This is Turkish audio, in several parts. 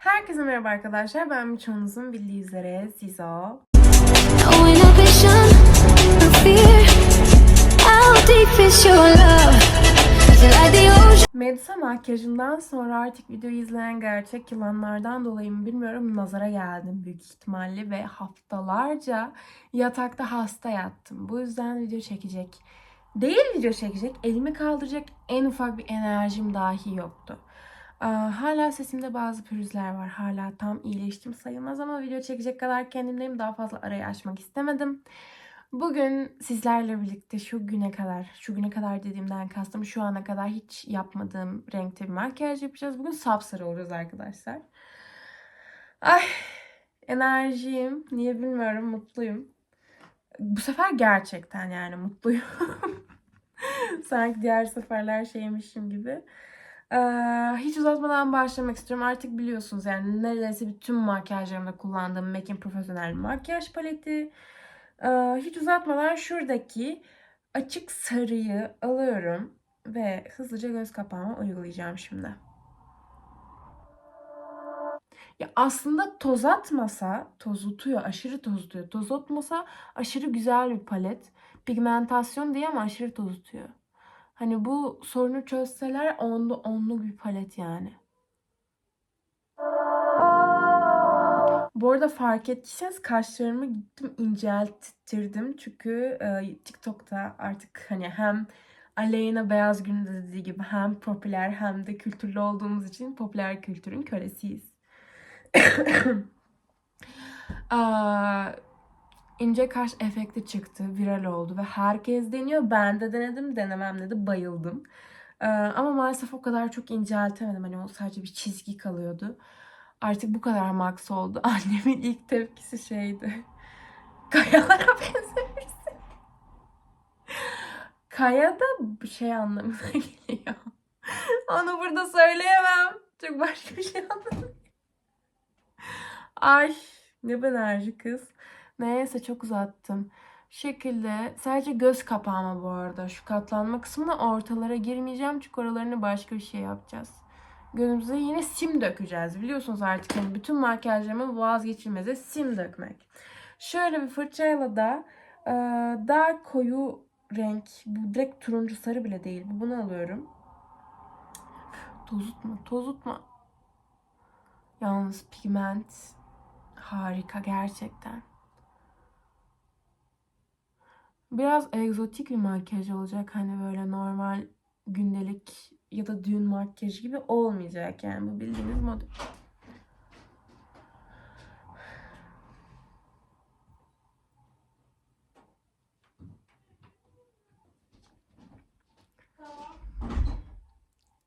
Herkese merhaba arkadaşlar. Ben birçoğunuzun bildiği üzere Zizo. Medusa makyajından sonra artık videoyu izleyen gerçek yılanlardan dolayı mı bilmiyorum nazara geldim büyük ihtimalle ve haftalarca yatakta hasta yattım. Bu yüzden video çekecek. Değil video çekecek, elimi kaldıracak en ufak bir enerjim dahi yoktu. Hala sesimde bazı pürüzler var. Hala tam iyileştim sayılmaz ama video çekecek kadar kendimdeyim. Daha fazla arayı açmak istemedim. Bugün sizlerle birlikte şu güne kadar, şu güne kadar dediğimden kastım şu ana kadar hiç yapmadığım renkte bir makyaj yapacağız. Bugün sapsarı olacağız arkadaşlar. Ay enerjiyim. Niye bilmiyorum mutluyum. Bu sefer gerçekten yani mutluyum. Sanki diğer seferler şeymişim gibi. Hiç uzatmadan başlamak istiyorum. Artık biliyorsunuz yani neredeyse bütün makyajlarımda kullandığım MAC'in profesyonel makyaj paleti. Ee, hiç uzatmadan şuradaki açık sarıyı alıyorum ve hızlıca göz kapağıma uygulayacağım şimdi. Ya aslında toz atmasa, tozutuyor, aşırı tozutuyor. Toz atmasa aşırı güzel bir palet. Pigmentasyon diye ama aşırı tozutuyor. Hani bu sorunu çözseler onlu onlu bir palet yani. Bu arada fark ettiyseniz kaşlarımı gittim incelttirdim. Çünkü e, TikTok'ta artık hani hem Aleyna Beyaz Gün'de dediği gibi hem popüler hem de kültürlü olduğumuz için popüler kültürün kölesiyiz. Aa, ince kaş efekti çıktı, viral oldu ve herkes deniyor. Ben de denedim, denemem dedi, bayıldım. Ee, ama maalesef o kadar çok inceltemedim. Hani o sadece bir çizgi kalıyordu. Artık bu kadar max oldu. Annemin ilk tepkisi şeydi. Kayalara benzemişsin. Kaya da şey anlamına geliyor. Onu burada söyleyemem. Çok başka bir şey anlamına Ay ne enerji kız. Neyse çok uzattım. Şu şekilde sadece göz kapağıma bu arada. Şu katlanma kısmına ortalara girmeyeceğim. Çünkü oralarını başka bir şey yapacağız. Gözümüze yine sim dökeceğiz. Biliyorsunuz artık hani bütün makyajlarımın vazgeçilmezi sim dökmek. Şöyle bir fırçayla da e, daha koyu renk. Bu direkt turuncu sarı bile değil. Bu bunu alıyorum. Tozutma, tozutma. Yalnız pigment harika gerçekten. Biraz egzotik bir makyaj olacak. Hani böyle normal gündelik ya da düğün makyajı gibi olmayacak yani. Bu bildiğiniz model.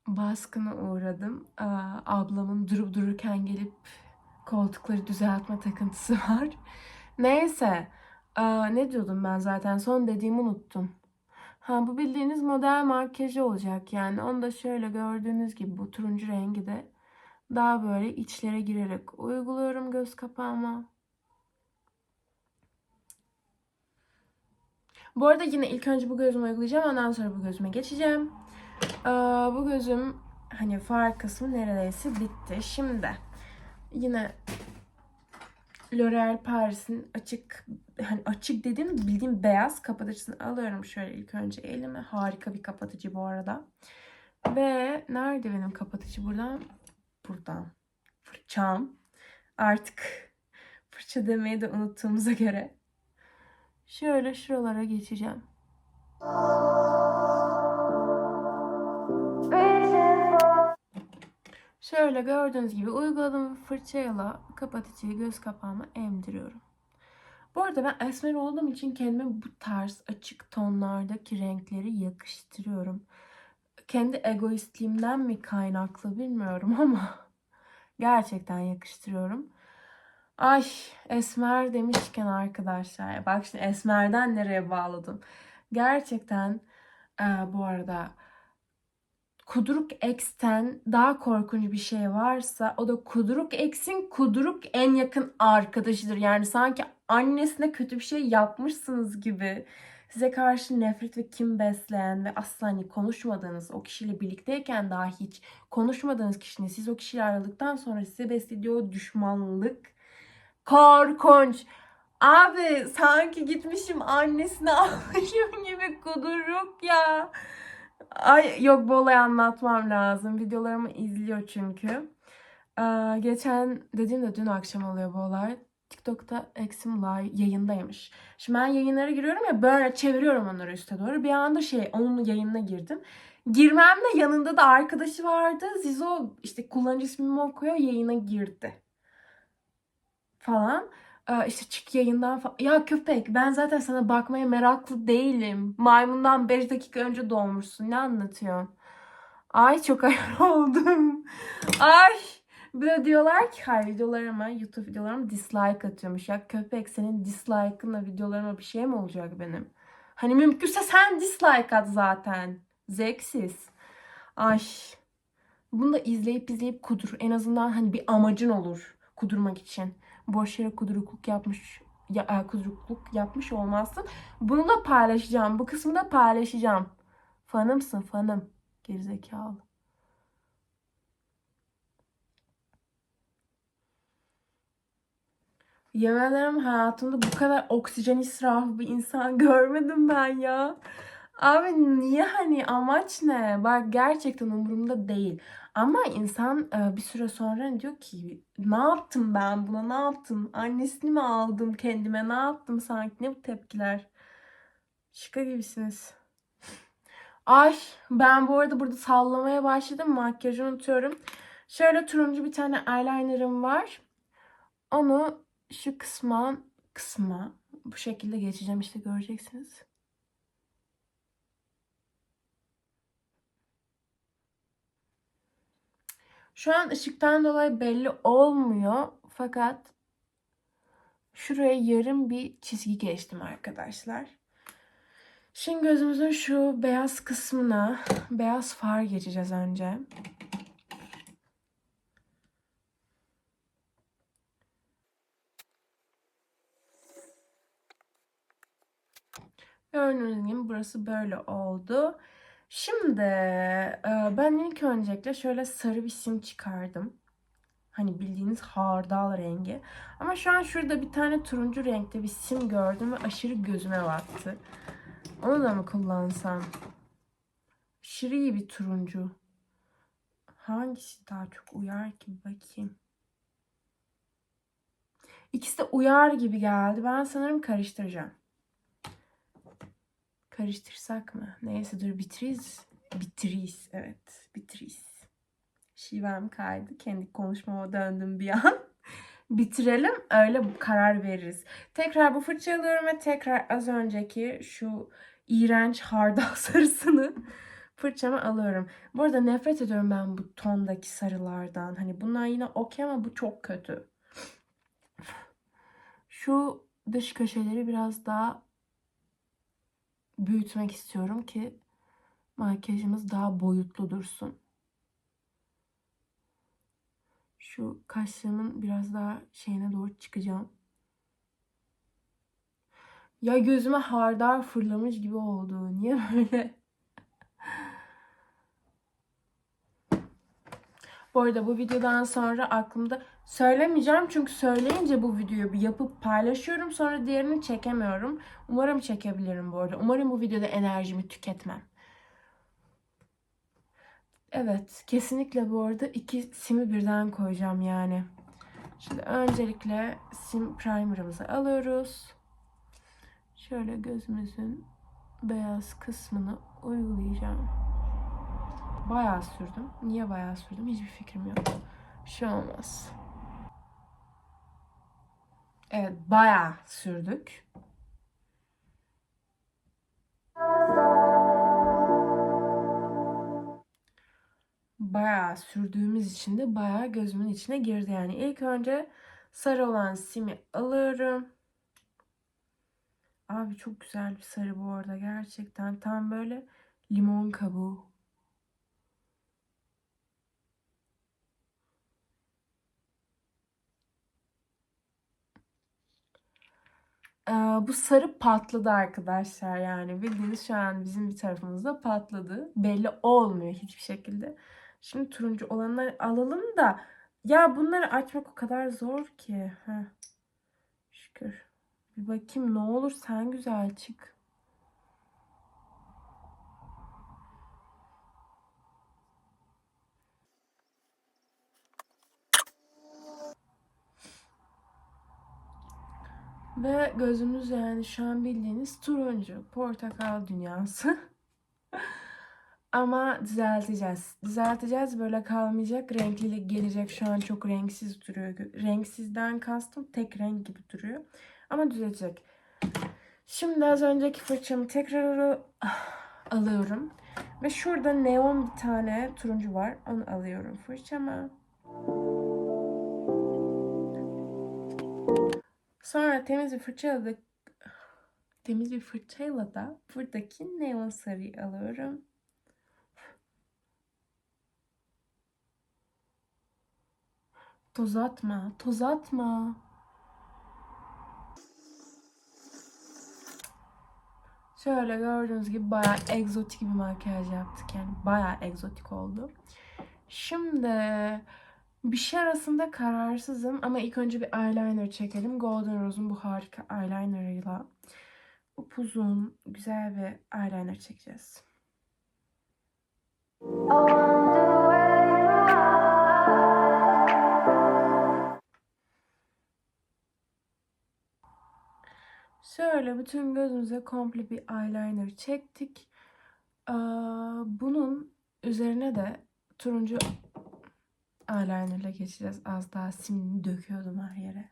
baskına uğradım. Aa, ablamın durup dururken gelip koltukları düzeltme takıntısı var. Neyse. Aa, ne diyordum ben zaten? Son dediğimi unuttum. Ha bu bildiğiniz model makyajı olacak yani. Onu da şöyle gördüğünüz gibi bu turuncu rengi de daha böyle içlere girerek uyguluyorum göz kapağıma. Bu arada yine ilk önce bu gözüme uygulayacağım. Ondan sonra bu gözüme geçeceğim. Aa, bu gözüm hani far kısmı neredeyse bitti. Şimdi yine L'Oreal Paris'in açık hani açık dediğim bildiğim beyaz kapatıcısını alıyorum şöyle ilk önce elime. Harika bir kapatıcı bu arada. Ve nerede benim kapatıcı buradan? Buradan. Fırçam. Artık fırça demeyi de unuttuğumuza göre. Şöyle şuralara geçeceğim. Şöyle gördüğünüz gibi uyguladığım fırçayla kapatıcıyı göz kapağıma emdiriyorum. Bu arada ben esmer olduğum için kendime bu tarz açık tonlardaki renkleri yakıştırıyorum. Kendi egoistliğimden mi kaynaklı bilmiyorum ama gerçekten yakıştırıyorum. Ay esmer demişken arkadaşlar bak şimdi esmerden nereye bağladım. Gerçekten e, bu arada Kuduruk X'ten daha korkunç bir şey varsa o da Kuduruk X'in Kuduruk en yakın arkadaşıdır. Yani sanki annesine kötü bir şey yapmışsınız gibi size karşı nefret ve kim besleyen ve asla hani konuşmadığınız o kişiyle birlikteyken daha hiç konuşmadığınız kişinin siz o kişiyle ayrıldıktan sonra size beslediği düşmanlık korkunç. Abi sanki gitmişim annesine almışım gibi kuduruk ya. Ay yok bu olayı anlatmam lazım. Videolarımı izliyor çünkü. Ee, geçen dediğimde dün akşam oluyor bu olay. TikTok'ta Exim Live yayındaymış. Şimdi ben yayınlara giriyorum ya böyle çeviriyorum onları üste doğru. Bir anda şey onun yayınına girdim. Girmemle yanında da arkadaşı vardı. Zizo işte kullanıcı ismimi okuyor yayına girdi. Falan. Ee, işte çık yayından falan. Ya köpek ben zaten sana bakmaya meraklı değilim. Maymundan 5 dakika önce doğmuşsun. Ne anlatıyorsun? Ay çok ayar oldum. Ay. Bir de diyorlar ki hayır videolarıma, YouTube videolarıma dislike atıyormuş. Ya köpek senin dislike'ınla videolarıma bir şey mi olacak benim? Hani mümkünse sen dislike at zaten. Zevksiz. Ay. Bunu da izleyip izleyip kudur. En azından hani bir amacın olur kudurmak için. Boş yere kudurukluk yapmış ya, e, kudurukluk yapmış olmazsın. Bunu da paylaşacağım. Bu kısmı da paylaşacağım. Fanımsın fanım. Gerizekalı. Yemin ederim hayatımda bu kadar oksijen israfı bir insan görmedim ben ya. Abi niye hani amaç ne? Bak gerçekten umurumda değil. Ama insan e, bir süre sonra diyor ki ne yaptım ben buna ne yaptım? Annesini mi aldım kendime ne yaptım sanki ne bu tepkiler? Şaka gibisiniz. Ay ben bu arada burada sallamaya başladım. Makyajı unutuyorum. Şöyle turuncu bir tane eyelinerım var. Onu şu kısma kısma bu şekilde geçeceğim işte göreceksiniz. Şu an ışıktan dolayı belli olmuyor fakat şuraya yarım bir çizgi geçtim arkadaşlar. Şimdi gözümüzün şu beyaz kısmına beyaz far geçeceğiz önce. Gördüğünüz gibi burası böyle oldu. Şimdi e, ben ilk öncelikle şöyle sarı bir sim çıkardım. Hani bildiğiniz hardal rengi. Ama şu an şurada bir tane turuncu renkte bir sim gördüm ve aşırı gözüme battı. Onu da mı kullansam? Aşırı iyi bir turuncu. Hangisi daha çok uyar ki bakayım. İkisi de uyar gibi geldi. Ben sanırım karıştıracağım. Karıştırsak mı? Neyse dur bitiririz. Bitiririz. Evet bitiririz. Şivem kaydı. Kendi konuşmama döndüm bir an. Bitirelim öyle karar veririz. Tekrar bu fırçayı alıyorum ve tekrar az önceki şu iğrenç hardal sarısını fırçama alıyorum. Bu arada nefret ediyorum ben bu tondaki sarılardan. Hani bunlar yine okey ama bu çok kötü. Şu dış köşeleri biraz daha büyütmek istiyorum ki makyajımız daha boyutlu dursun. Şu kaşlarımın biraz daha şeyine doğru çıkacağım. Ya gözüme hardal fırlamış gibi oldu. Niye böyle? Bu arada bu videodan sonra aklımda söylemeyeceğim çünkü söyleyince bu videoyu bir yapıp paylaşıyorum sonra diğerini çekemiyorum. Umarım çekebilirim bu arada. Umarım bu videoda enerjimi tüketmem. Evet, kesinlikle bu arada iki simi birden koyacağım yani. Şimdi öncelikle sim primer'ımızı alıyoruz. Şöyle gözümüzün beyaz kısmını uygulayacağım. Bayağı sürdüm. Niye bayağı sürdüm? Hiçbir fikrim yok. Bir şey olmaz. Evet, bayağı sürdük. Bayağı sürdüğümüz için de bayağı gözümün içine girdi. Yani ilk önce sarı olan simi alıyorum. Abi çok güzel bir sarı bu arada gerçekten. Tam böyle limon kabuğu. Bu sarı patladı arkadaşlar yani bildiğiniz şu an bizim bir tarafımızda patladı. Belli olmuyor hiçbir şekilde. Şimdi turuncu olanları alalım da ya bunları açmak o kadar zor ki. Heh. Şükür. Bir bakayım ne olur sen güzel çık. Ve gözümüz yani şu an bildiğiniz turuncu, portakal dünyası. Ama düzelteceğiz. Düzelteceğiz böyle kalmayacak. Renklilik gelecek. Şu an çok renksiz duruyor. Renksizden kastım tek renk gibi duruyor. Ama düzelecek. Şimdi az önceki fırçamı tekrar al- alıyorum. Ve şurada neon bir tane turuncu var. Onu alıyorum fırçama. Sonra temiz bir fırçayla da temiz bir fırçayla da buradaki neon sarıyı alıyorum. Toz atma, toz atma. Şöyle gördüğünüz gibi bayağı egzotik bir makyaj yaptık yani bayağı egzotik oldu. Şimdi bir şey arasında kararsızım ama ilk önce bir eyeliner çekelim. Golden Rose'un bu harika eyelinerıyla upuzun güzel bir eyeliner çekeceğiz. Şöyle bütün gözümüze komple bir eyeliner çektik. Bunun üzerine de turuncu eyeliner ile geçeceğiz. Az daha sim döküyordum her yere.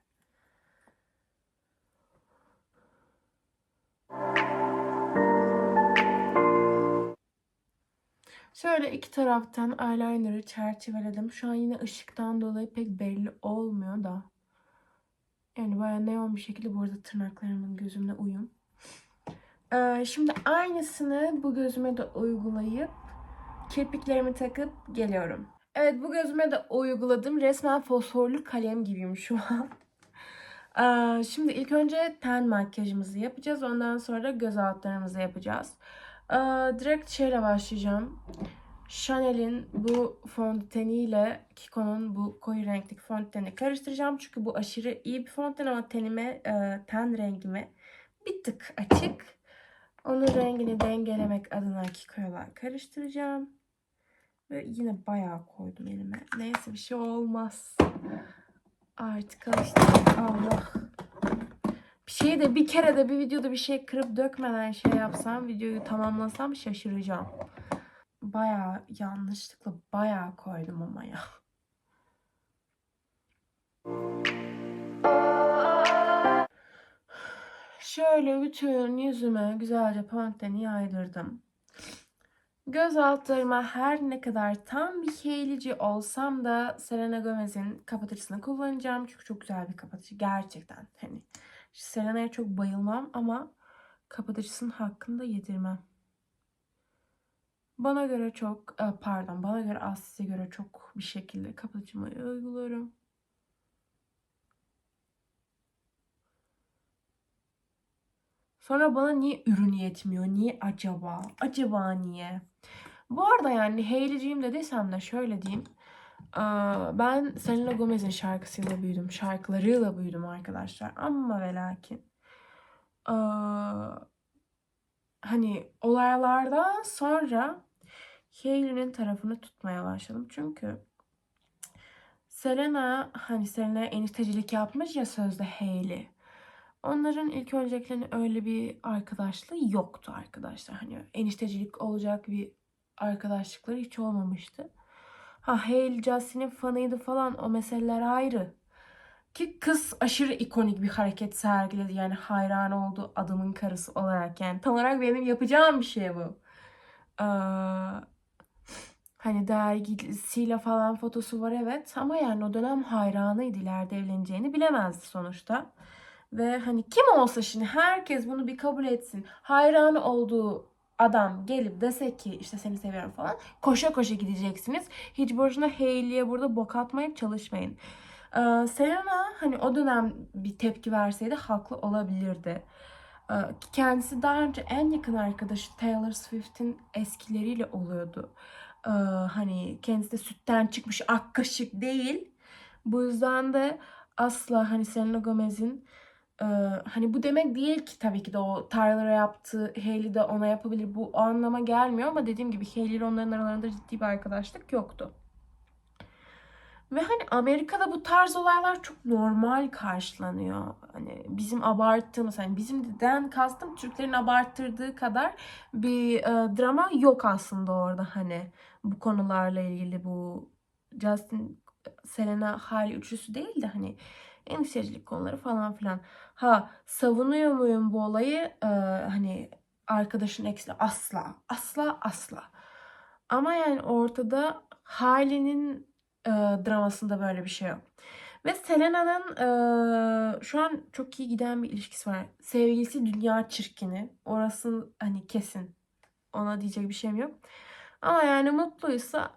Şöyle iki taraftan eyeliner'ı çerçeveledim. Şu an yine ışıktan dolayı pek belli olmuyor da. Yani bayağı neon bir şekilde bu arada tırnaklarımın gözümle uyum. Ee, şimdi aynısını bu gözüme de uygulayıp kirpiklerimi takıp geliyorum. Evet bu gözüme de uyguladım. Resmen fosforlu kalem gibiyim şu an. Ee, şimdi ilk önce ten makyajımızı yapacağız. Ondan sonra göz altlarımızı yapacağız. Ee, direkt şeyle başlayacağım. Chanel'in bu fondöteniyle Kiko'nun bu koyu renkli fondöteni karıştıracağım. Çünkü bu aşırı iyi bir fondöten ama tenime, e, ten rengime bir tık açık. Onun rengini dengelemek adına Kiko'yla karıştıracağım. Ve yine bayağı koydum elime. Neyse bir şey olmaz. Artık alıştım. Allah. Bir şeyi de bir kere de bir videoda bir şey kırıp dökmeden şey yapsam, videoyu tamamlasam şaşıracağım. Bayağı yanlışlıkla bayağı koydum ama ya. Şöyle bütün yüzüme güzelce panteni yaydırdım. Göz altlarıma her ne kadar tam bir heylici olsam da Selena Gomez'in kapatıcısını kullanacağım. Çünkü çok güzel bir kapatıcı. Gerçekten hani Selena'ya çok bayılmam ama kapatıcısının hakkını da yedirmem. Bana göre çok, e, pardon bana göre az size göre çok bir şekilde kapatıcımı uyguluyorum. Sonra bana niye ürün yetmiyor? Niye acaba? Acaba niye? Bu arada yani Hailey'ciyim dediysem de şöyle diyeyim. Aa, Ben Selena Gomez'in şarkısıyla büyüdüm. Şarkılarıyla büyüdüm arkadaşlar. Ama ve lakin. aa, Hani olaylardan sonra Hailey'nin tarafını tutmaya başladım. Çünkü Selena hani Selena'ya eniştecilik yapmış ya sözde Hailey. Onların ilk önceliklerinde öyle bir arkadaşlığı yoktu arkadaşlar. Hani eniştecilik olacak bir arkadaşlıkları hiç olmamıştı. Ha Hailey Justin'in fanıydı falan o meseleler ayrı. Ki kız aşırı ikonik bir hareket sergiledi. Yani hayran olduğu adamın karısı olarak. Yani tam olarak benim yapacağım bir şey bu. Ee, hani dergisiyle falan fotosu var evet. Ama yani o dönem hayranıydı. ileride evleneceğini bilemezdi sonuçta. Ve hani kim olsa şimdi herkes bunu bir kabul etsin. Hayranı olduğu adam gelip dese ki işte seni seviyorum falan. Koşa koşa gideceksiniz. Hiç boşuna Hailey'e burada bok atmaya çalışmayın. Ee, Selena hani o dönem bir tepki verseydi haklı olabilirdi. Ee, kendisi daha önce en yakın arkadaşı Taylor Swift'in eskileriyle oluyordu. Ee, hani kendisi de sütten çıkmış ak kaşık değil. Bu yüzden de asla hani Selena Gomez'in e, hani bu demek değil ki tabii ki de o Tyler'a yaptığı Hailey de ona yapabilir. Bu o anlama gelmiyor ama dediğim gibi Hailey ile onların aralarında ciddi bir arkadaşlık yoktu. Ve hani Amerika'da bu tarz olaylar çok normal karşılanıyor. Hani bizim abarttığımız, hani bizim den kastım Türklerin abarttırdığı kadar bir e, drama yok aslında orada hani bu konularla ilgili bu Justin, Selena, Hailey üçlüsü değil de hani endişecilik konuları falan filan. Ha savunuyor muyum bu olayı? E, hani arkadaşın eksiyle asla, asla, asla. Ama yani ortada Hailey'nin e, dramasında böyle bir şey yok. Ve Selena'nın e, şu an çok iyi giden bir ilişkisi var. Sevgilisi dünya çirkini. Orası hani kesin. Ona diyecek bir şeyim yok. Ama yani mutluysa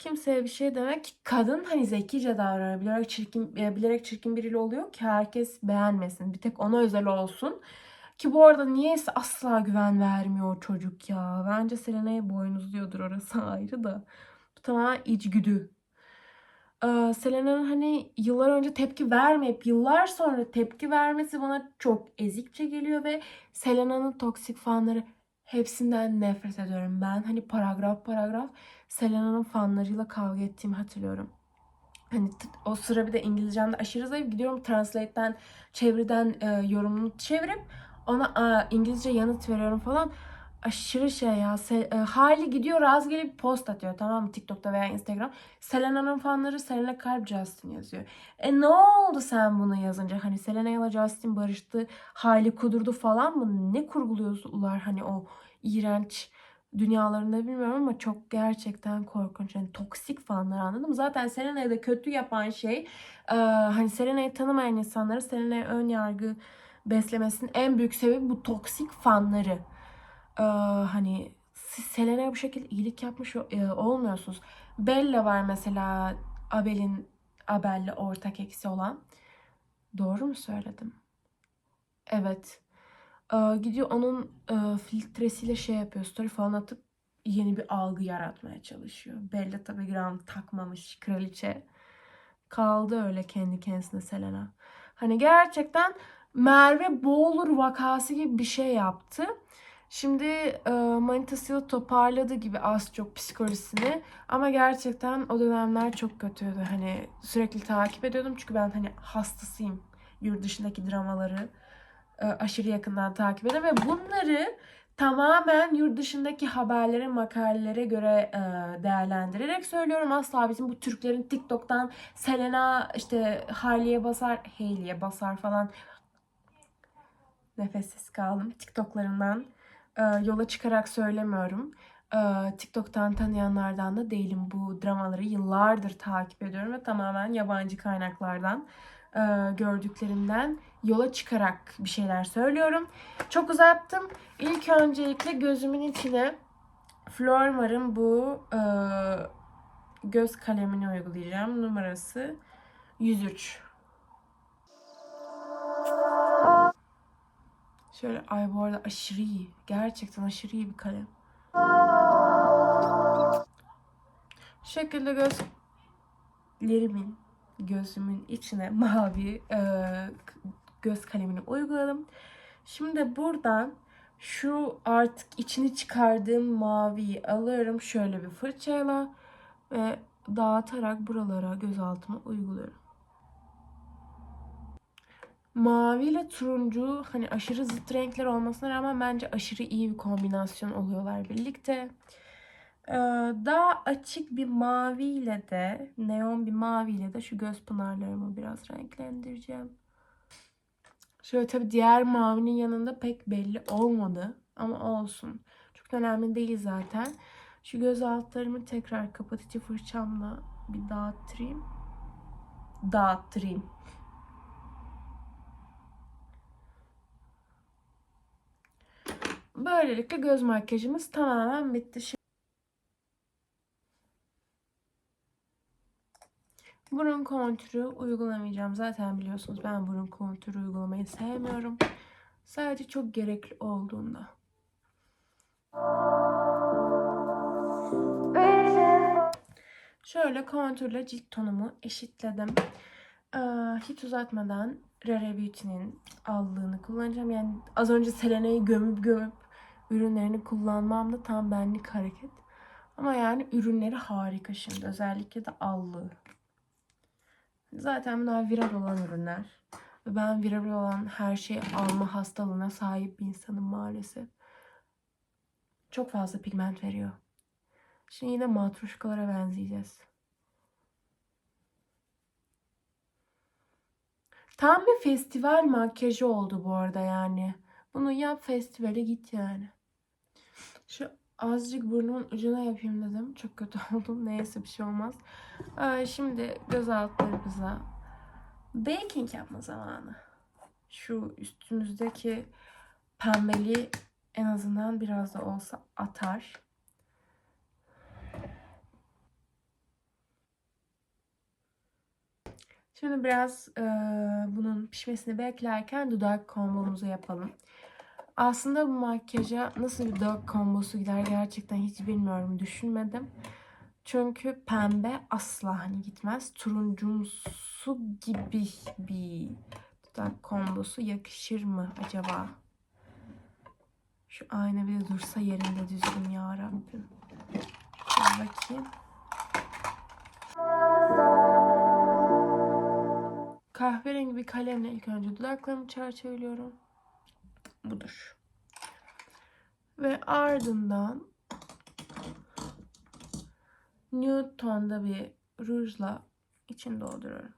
kimseye bir şey demek kadın hani zekice davranıyor. Bilerek çirkin, e, bilerek çirkin biriyle oluyor ki herkes beğenmesin. Bir tek ona özel olsun. Ki bu arada niyeyse asla güven vermiyor çocuk ya. Bence Selena'yı boynuzluyordur orası ayrı da. Bu tamamen içgüdü. Ee, Selena'nın hani yıllar önce tepki vermeyip yıllar sonra tepki vermesi bana çok ezikçe geliyor ve Selena'nın toksik fanları hepsinden nefret ediyorum. Ben hani paragraf paragraf Selena'nın fanlarıyla kavga ettiğimi hatırlıyorum. Hani o sıra bir de İngilizcem de aşırı zayıf. Gidiyorum Translate'den, çeviriden e, yorumunu çevirip ona e, İngilizce yanıt veriyorum falan. Aşırı şey ya. Se- e, Hali gidiyor Raz gelip post atıyor tamam mı TikTok'ta veya Instagram. Selena'nın fanları Selena Kalp Justin yazıyor. E ne oldu sen bunu yazınca? Hani Selena ile Justin barıştı, Hali kudurdu falan mı? Ne kurguluyorlar hani o iğrenç dünyalarında bilmiyorum ama çok gerçekten korkunç. Yani toksik fanlar anladın mı? Zaten Selena'yı da kötü yapan şey e, hani Selena'yı tanımayan insanları Selena'ya ön yargı beslemesinin en büyük sebebi bu toksik fanları. Ee, hani siz Selena'ya bu şekilde iyilik yapmış e, olmuyorsunuz. Bella var mesela Abel'in Abel'le ortak eksi olan. Doğru mu söyledim? Evet. Ee, gidiyor onun e, filtresiyle şey yapıyor. Story falan atıp yeni bir algı yaratmaya çalışıyor. Bella tabii gram takmamış kraliçe. Kaldı öyle kendi kendisine Selena. Hani gerçekten Merve Boğulur vakası gibi bir şey yaptı. Şimdi e, manitasıyla toparladı gibi az çok psikolojisini. Ama gerçekten o dönemler çok kötüydü. Hani sürekli takip ediyordum. Çünkü ben hani hastasıyım. Yurt dışındaki dramaları e, aşırı yakından takip ediyorum. Ve bunları tamamen yurt dışındaki haberlere, makalelere göre e, değerlendirerek söylüyorum. Asla bizim bu Türklerin TikTok'tan Selena işte Harley'e basar, Hailey'e basar falan nefessiz kaldım. TikTok'larından e, yola çıkarak söylemiyorum. E, TikTok'tan tanıyanlardan da değilim. Bu dramaları yıllardır takip ediyorum ve tamamen yabancı kaynaklardan e, gördüklerimden yola çıkarak bir şeyler söylüyorum. Çok uzattım. İlk öncelikle gözümün içine Flormar'ın bu e, göz kalemini uygulayacağım. Numarası 103. Şöyle ay bu arada aşırı iyi. Gerçekten aşırı iyi bir kalem. Şu şekilde gözlerimin gözümün içine mavi e, göz kalemini uyguladım. Şimdi buradan şu artık içini çıkardığım maviyi alıyorum şöyle bir fırçayla ve dağıtarak buralara göz altıma uyguluyorum. Mavi ile turuncu hani aşırı zıt renkler olmasına rağmen bence aşırı iyi bir kombinasyon oluyorlar birlikte. Ee, daha açık bir maviyle de neon bir maviyle de şu göz pınarlarımı biraz renklendireceğim. Şöyle tabii diğer mavinin yanında pek belli olmadı ama olsun. Çok önemli değil zaten. Şu göz altlarımı tekrar kapatıcı fırçamla bir dağıttırayım. Dağıttırayım. Böylelikle göz makyajımız tamamen bitti. Şimdi burun kontürü uygulamayacağım. Zaten biliyorsunuz ben burun kontürü uygulamayı sevmiyorum. Sadece çok gerekli olduğunda. Şöyle kontürle cilt tonumu eşitledim. Ee, hiç uzatmadan Rare Beauty'nin allığını kullanacağım. Yani az önce Selena'yı gömüp gömüp ürünlerini kullanmam da tam benlik hareket. Ama yani ürünleri harika şimdi. Özellikle de allığı. Zaten bunlar viral olan ürünler. Ve ben viral olan her şeyi alma hastalığına sahip bir insanım maalesef. Çok fazla pigment veriyor. Şimdi yine matruşkalara benzeyeceğiz. Tam bir festival makyajı oldu bu arada yani. Bunu yap festivale git yani. Şu azıcık burnumun ucuna yapayım dedim. Çok kötü oldum. Neyse bir şey olmaz. Ee, şimdi göz altlarımıza baking yapma zamanı. Şu üstümüzdeki pembeli en azından biraz da olsa atar. Şimdi biraz e, bunun pişmesini beklerken dudak kombomuzu yapalım. Aslında bu makyaja nasıl bir dudak kombosu gider gerçekten hiç bilmiyorum. Düşünmedim. Çünkü pembe asla hani gitmez. Turuncumsu gibi bir dudak kombosu yakışır mı acaba? Şu ayna bir de dursa yerinde düzgün ya Rabbim. Dur bakayım. Kahverengi bir kalemle ilk önce dudaklarımı çerçeveliyorum. Budur. Ve ardından nude tonda bir rujla içini dolduruyorum.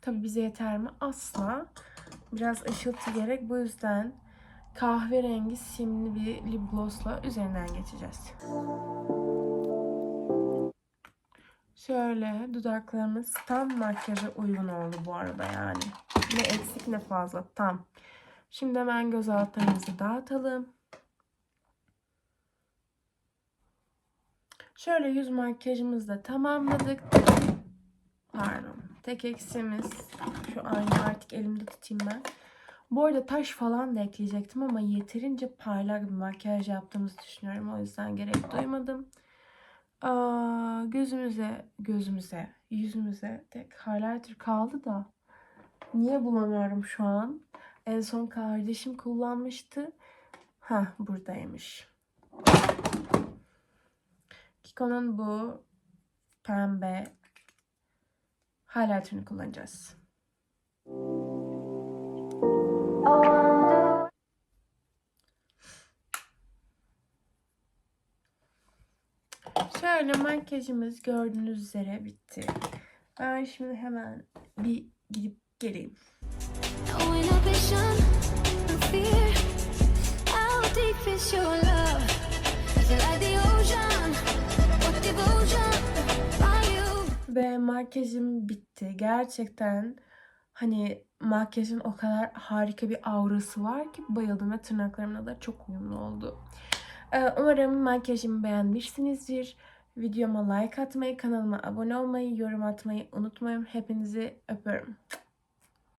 Tabi bize yeter mi? Asla. Biraz ışıltı gerek. Bu yüzden kahverengi simli bir lip glossla üzerinden geçeceğiz. Şöyle dudaklarımız tam makyaja uygun oldu bu arada yani. Ne eksik ne fazla tam. Şimdi hemen göz altlarımızı dağıtalım. Şöyle yüz makyajımızı da tamamladık. Pardon. Tek eksiğimiz şu aynı artık elimde tutayım ben. Bu arada taş falan da ekleyecektim ama yeterince parlak bir makyaj yaptığımızı düşünüyorum. O yüzden gerek duymadım. Gözümüze, gözümüze, yüzümüze tek highlighter kaldı da niye bulamıyorum şu an? En son kardeşim kullanmıştı. Ha buradaymış. Kiko'nun bu pembe highlighter'ını kullanacağız. Şöyle makyajımız gördüğünüz üzere bitti. Ben şimdi hemen bir gidip geleyim. Ve makyajım bitti. Gerçekten hani makyajın o kadar harika bir aurası var ki bayıldım ve tırnaklarımla da çok uyumlu oldu. Ee, Umarım makyajımı beğenmişsinizdir. Videoma like atmayı, kanalıma abone olmayı, yorum atmayı unutmayın. Hepinizi öpüyorum.